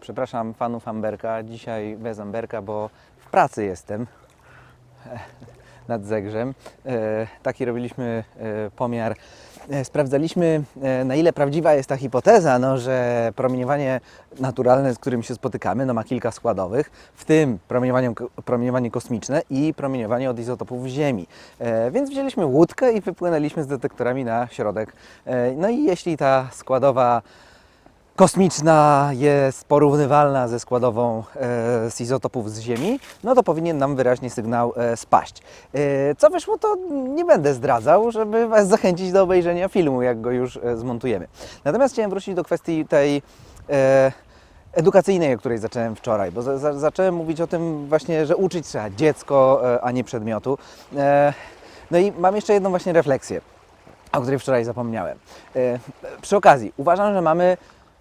Przepraszam fanów Amberka. Dzisiaj bez Amberka, bo w pracy jestem nad Zegrzem. E, Taki robiliśmy e, pomiar. E, Sprawdzaliśmy, na ile prawdziwa jest ta hipoteza, no, że promieniowanie naturalne, z którym się spotykamy, no, ma kilka składowych, w tym promieniowanie, promieniowanie kosmiczne i promieniowanie od izotopów Ziemi. Więc wzięliśmy łódkę i wypłynęliśmy z detektorami na środek. No i jeśli ta składowa kosmiczna jest porównywalna ze składową e, z izotopów z Ziemi, no to powinien nam wyraźnie sygnał e, spaść. E, co wyszło, to nie będę zdradzał, żeby Was zachęcić do obejrzenia filmu, jak go już zmontujemy. Natomiast chciałem wrócić do kwestii tej edukacyjnej, o której zacząłem wczoraj, bo za, za, zacząłem mówić o tym właśnie, że uczyć trzeba dziecko, a nie przedmiotu. No i mam jeszcze jedną właśnie refleksję o której wczoraj zapomniałem. Przy okazji, uważam, że mamy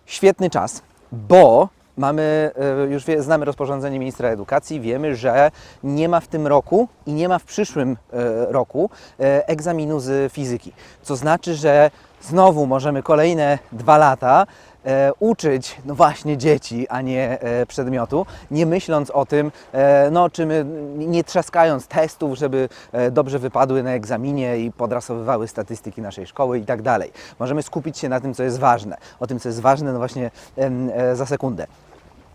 świetny czas, bo mamy, e, już wie, znamy rozporządzenie ministra edukacji, wiemy, że nie ma w tym roku i nie ma w przyszłym e, roku e, egzaminu z fizyki. Co znaczy, że znowu możemy kolejne dwa lata e, uczyć, no właśnie, dzieci, a nie e, przedmiotu, nie myśląc o tym, e, no, czy my, nie trzaskając testów, żeby e, dobrze wypadły na egzaminie i podrasowywały statystyki naszej szkoły i tak dalej. Możemy skupić się na tym, co jest ważne. O tym, co jest ważne, no właśnie em, e, za sekundę.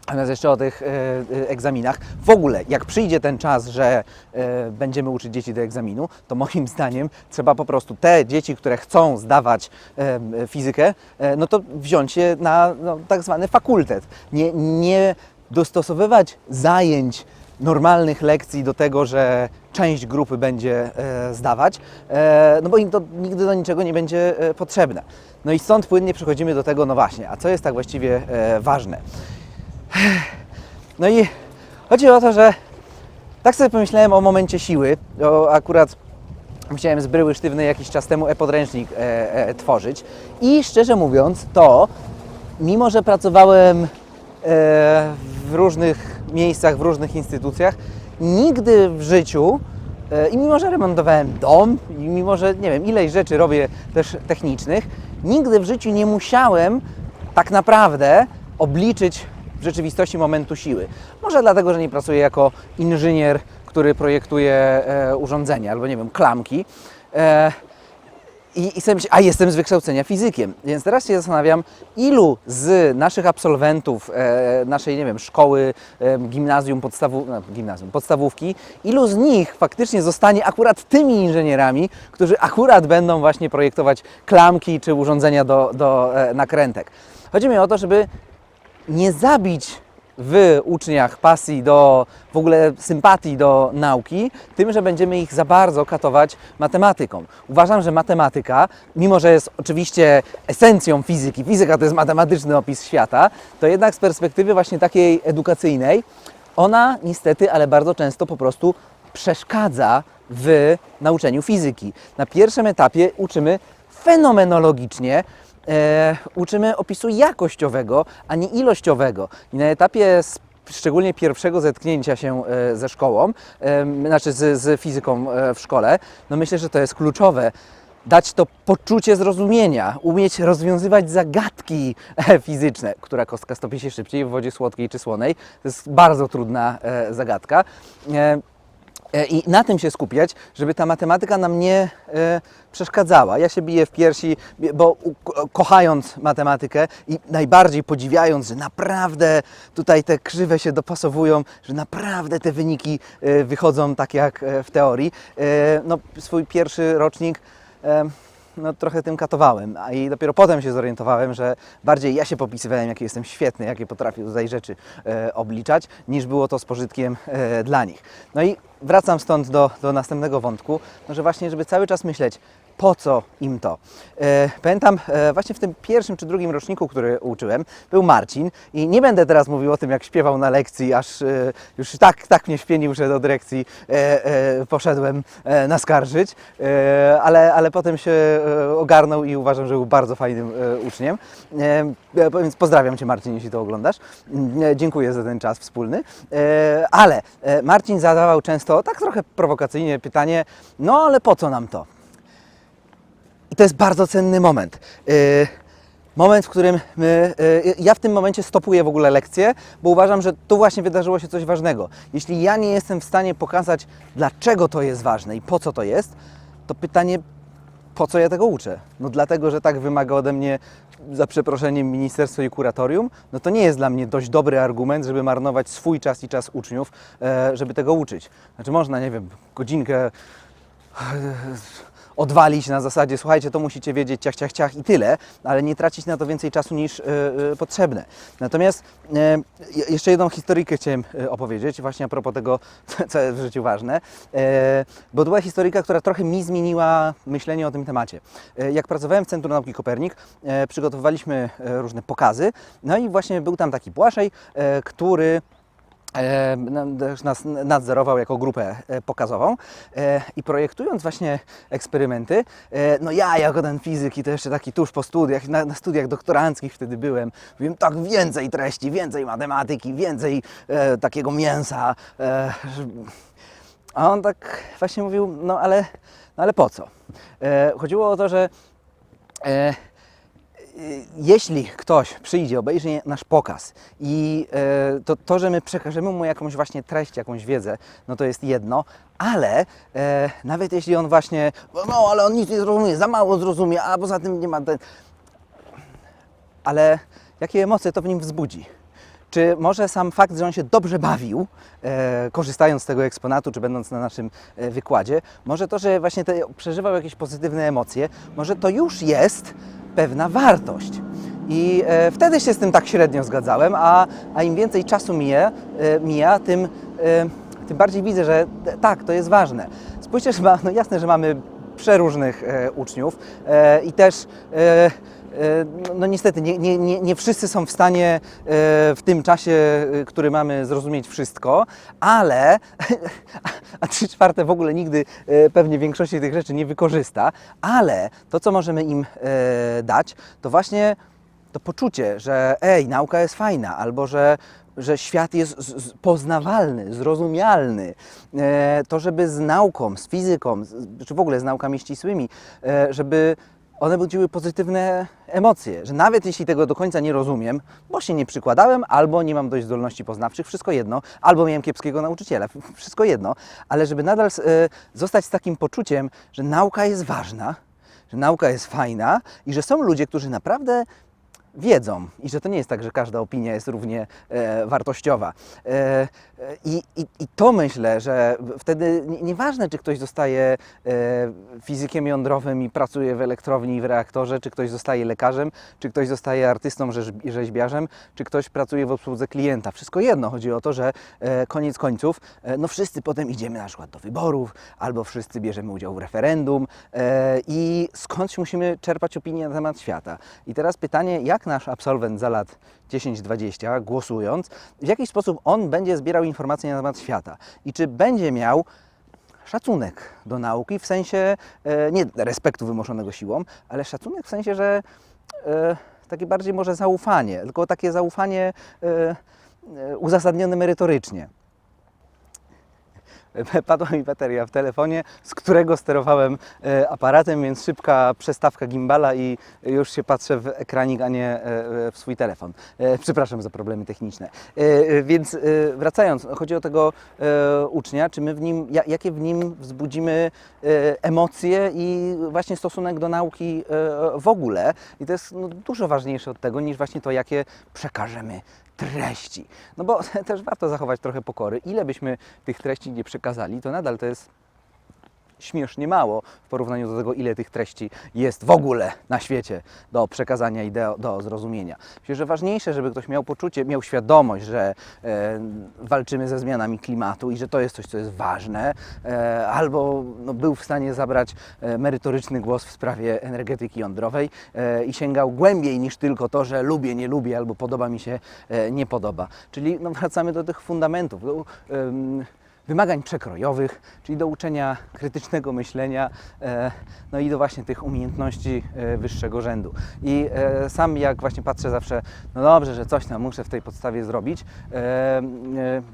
Natomiast jeszcze o tych e, e, egzaminach. W ogóle, jak przyjdzie ten czas, że e, będziemy uczyć dzieci do egzaminu, to moim zdaniem trzeba po prostu te dzieci, które chcą zdawać fizykę, no to wziąć je na no, tak zwany fakultet. Nie, nie dostosowywać zajęć normalnych lekcji do tego, że część grupy będzie zdawać, no bo im to nigdy do niczego nie będzie potrzebne. No i stąd płynnie przechodzimy do tego, no właśnie, a co jest tak właściwie ważne? No i chodzi o to, że tak sobie pomyślałem o momencie siły. O, akurat musiałem z bryły sztywnej jakiś czas temu e-podręcznik e, e, tworzyć. I szczerze mówiąc, to mimo, że pracowałem e, w różnych miejscach, w różnych instytucjach, nigdy w życiu e, i mimo, że remontowałem dom, i mimo, że nie wiem, ileś rzeczy robię też technicznych, nigdy w życiu nie musiałem tak naprawdę obliczyć w rzeczywistości momentu siły. Może dlatego, że nie pracuję jako inżynier, który projektuje e, urządzenia albo nie wiem, klamki. E, i, i sobie a jestem z wykształcenia fizykiem, więc teraz się zastanawiam, ilu z naszych absolwentów e, naszej, nie wiem, szkoły, e, gimnazjum, podstawu, no, gimnazjum, podstawówki, ilu z nich faktycznie zostanie akurat tymi inżynierami, którzy akurat będą właśnie projektować klamki czy urządzenia do, do e, nakrętek. Chodzi mi o to, żeby nie zabić w uczniach pasji do, w ogóle sympatii do nauki, tym, że będziemy ich za bardzo katować matematyką. Uważam, że matematyka, mimo że jest oczywiście esencją fizyki, fizyka to jest matematyczny opis świata, to jednak z perspektywy właśnie takiej edukacyjnej, ona niestety, ale bardzo często po prostu przeszkadza w nauczeniu fizyki. Na pierwszym etapie uczymy fenomenologicznie, e, uczymy opisu jakościowego, a nie ilościowego. I na etapie szczególnie pierwszego zetknięcia się e, ze szkołą, znaczy z, z fizyką e, w szkole, no myślę, że to jest kluczowe. Dać to poczucie zrozumienia, umieć rozwiązywać zagadki e, fizyczne. Która kostka stopi się szybciej w wodzie słodkiej czy słonej? To jest bardzo trudna zagadka. E, I na tym się skupiać, żeby ta matematyka nam nie e, przeszkadzała. Ja się biję w piersi, bo kochając matematykę i najbardziej podziwiając, że naprawdę tutaj te krzywe się dopasowują, że naprawdę te wyniki e, wychodzą tak jak e, w teorii. E, no, swój pierwszy rocznik e, no, trochę tym katowałem, a i dopiero potem się zorientowałem, że bardziej ja się popisywałem, jaki jestem świetny, jakie potrafię tutaj rzeczy e, obliczać, niż było to z pożytkiem e, dla nich. No i wracam stąd do, do następnego wątku, no, że właśnie, żeby cały czas myśleć, po co im to. E, pamiętam e, właśnie w tym pierwszym czy drugim roczniku, który uczyłem, był Marcin i nie będę teraz mówił o tym, jak śpiewał na lekcji, aż e, już tak, tak mnie śpienił, że do dyrekcji poszedłem naskarżyć, ale, ale potem się ogarnął i uważam, że był bardzo fajnym uczniem. Więc pozdrawiam Cię Marcin, jeśli to oglądasz. E, dziękuję za ten czas wspólny. Ale Marcin zadawał często tak trochę prowokacyjnie pytanie, no ale po co nam to? I to jest bardzo cenny moment. Yy, moment, w którym my, y, ja w tym momencie stopuję w ogóle lekcję, bo uważam, że tu właśnie wydarzyło się coś ważnego. Jeśli ja nie jestem w stanie pokazać, dlaczego to jest ważne i po co to jest, to pytanie, po co ja tego uczę? No dlatego, że tak wymaga ode mnie, za przeproszeniem, ministerstwo i kuratorium, no to nie jest dla mnie dość dobry argument, żeby marnować swój czas i czas uczniów, e, żeby tego uczyć. Znaczy można, nie wiem, godzinkę odwalić na zasadzie, słuchajcie, to musicie wiedzieć, ciach, ciach, ciach i tyle, ale nie tracić na to więcej czasu niż e, e, potrzebne. Natomiast e, je- jeszcze jedną historyjkę chciałem opowiedzieć, właśnie a propos tego, co jest w życiu ważne, bo to była historyjka, która trochę mi zmieniła myślenie o tym temacie. Jak pracowałem w Centrum Nauki Kopernik, przygotowywaliśmy różne pokazy, no i właśnie był tam taki Błaszej, który nas nadzorował jako grupę e, pokazową e, i projektując właśnie eksperymenty, e, no ja jako ten fizyk i to jeszcze taki tuż po studiach, na, studiach doktoranckich wtedy byłem, mówiłem tak więcej treści, więcej matematyki, więcej e, takiego mięsa. E, a on tak właśnie mówił, no ale, no ale po co? E, chodziło o to, że e, jeśli ktoś przyjdzie, obejrzy nasz pokaz i e, to, to, że my przekażemy mu jakąś właśnie treść, jakąś wiedzę, no to jest jedno, ale e, nawet jeśli on właśnie, no ale on nic nie zrozumie, za mało zrozumie, a poza tym nie ma ten... Ale jakie emocje to w nim wzbudzi? Czy może sam fakt, że on się dobrze bawił, korzystając z tego eksponatu, czy będąc na naszym wykładzie, może to, że właśnie te, przeżywał jakieś pozytywne emocje, może to już jest pewna wartość. I e, wtedy się z tym tak średnio zgadzałem, a, a im więcej czasu mija, e, mija tym, e, tym bardziej widzę, że tak, to jest ważne. Spójrzcie, że ma, no jasne, że mamy przeróżnych e, uczniów e, i też E, No, no niestety, nie, nie, nie, wszyscy są w stanie e, w tym czasie, e, który mamy, zrozumieć wszystko, ale a trzy czwarte w ogóle nigdy e, pewnie większości tych rzeczy nie wykorzysta, ale to, co możemy im e, dać, to właśnie to poczucie, że ej, nauka jest fajna, albo że, że świat jest poznawalny, zrozumialny. E, to, żeby z nauką, z fizyką, czy w ogóle z naukami ścisłymi, e, żeby one budziły pozytywne emocje, że nawet jeśli tego do końca nie rozumiem, bo się nie przykładałem, albo nie mam dość zdolności poznawczych, wszystko jedno, albo miałem kiepskiego nauczyciela, wszystko jedno, ale żeby nadal e, zostać z takim poczuciem, że nauka jest ważna, że nauka jest fajna i że są ludzie, którzy naprawdę wiedzą i że to nie jest tak, że każda opinia jest równie e, wartościowa. E, e, i, i, to myślę, że wtedy nie- nieważne, czy ktoś zostaje e, fizykiem jądrowym i pracuje w elektrowni i w reaktorze, czy ktoś zostaje lekarzem, czy ktoś zostaje artystą, rzeźb- rzeźbiarzem, czy ktoś pracuje w obsłudze klienta. Wszystko jedno. Chodzi o to, że e, koniec końców, e, no wszyscy potem idziemy na przykład do wyborów, albo wszyscy bierzemy udział w referendum e, i skądś musimy czerpać opinie na temat świata. I teraz pytanie, jak nasz absolwent za lat 10-20, głosując, w jaki sposób on będzie zbierał informacje na temat świata i czy będzie miał szacunek do nauki w sensie e, nie respektu wymuszonego siłą, ale szacunek w sensie, że e, takie bardziej może zaufanie, tylko takie zaufanie e, uzasadnione merytorycznie. Padła mi bateria w telefonie, z którego sterowałem e, aparatem, więc szybka przestawka gimbala i już się patrzę w ekranik, a nie e, e, w swój telefon. Przepraszam za problemy techniczne. Więc wracając, chodzi o tego ucznia, czy my w nim, ja- jakie w nim wzbudzimy emocje i właśnie stosunek do nauki w ogóle. I to jest no, dużo ważniejsze od tego, niż właśnie to, jakie przekażemy treści. No bo też warto zachować trochę pokory. Ile byśmy tych treści nie przekazali, to nadal to jest śmiesznie mało w porównaniu do tego, ile tych treści jest w ogóle na świecie do przekazania i do, do zrozumienia. Myślę, że ważniejsze, żeby ktoś miał poczucie, miał świadomość, że e, walczymy ze zmianami klimatu i że to jest coś, co jest ważne, e, albo no, był w stanie zabrać e, merytoryczny głos w sprawie energetyki jądrowej e, i sięgał głębiej niż tylko to, że lubię, nie lubię, albo podoba mi się, e, nie podoba. Czyli no, wracamy do tych fundamentów. Em, wymagań przekrojowych, czyli do uczenia krytycznego myślenia, e, no i do właśnie tych umiejętności e, wyższego rzędu. I e, sam jak właśnie patrzę zawsze, no dobrze, że coś tam muszę w tej podstawie zrobić,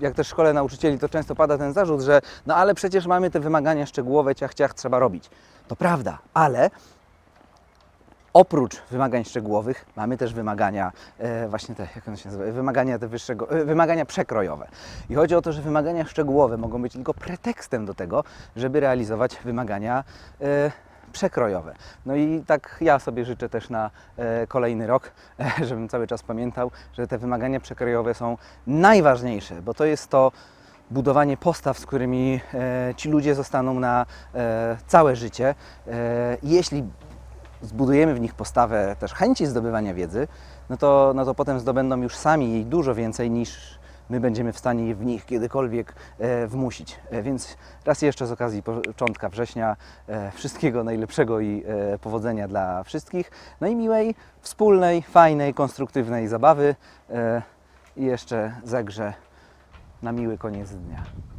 jak też w szkole nauczycieli, to często pada ten zarzut, że no ale przecież mamy te wymagania szczegółowe, ciach, ciach, trzeba robić. To prawda, ale Oprócz wymagań szczegółowych mamy też wymagania, e, właśnie te, jak one się nazywa, wymagania te wyższego, e, wymagania przekrojowe. I chodzi o to, że wymagania szczegółowe mogą być tylko pretekstem do tego, żeby realizować wymagania e, przekrojowe. No i tak ja sobie życzę też na kolejny rok, żebym cały czas pamiętał, że te wymagania przekrojowe są najważniejsze, bo to jest to budowanie postaw, z którymi ci ludzie zostaną na całe życie. Jeśli zbudujemy w nich postawę też chęci zdobywania wiedzy, no to, no to potem zdobędą już sami jej dużo więcej niż my będziemy w stanie w nich kiedykolwiek e, wmusić. E, więc raz jeszcze z okazji początka września e, wszystkiego najlepszego i e, powodzenia dla wszystkich. No i miłej, wspólnej, fajnej, konstruktywnej zabawy e, i jeszcze zegrze na miły koniec dnia.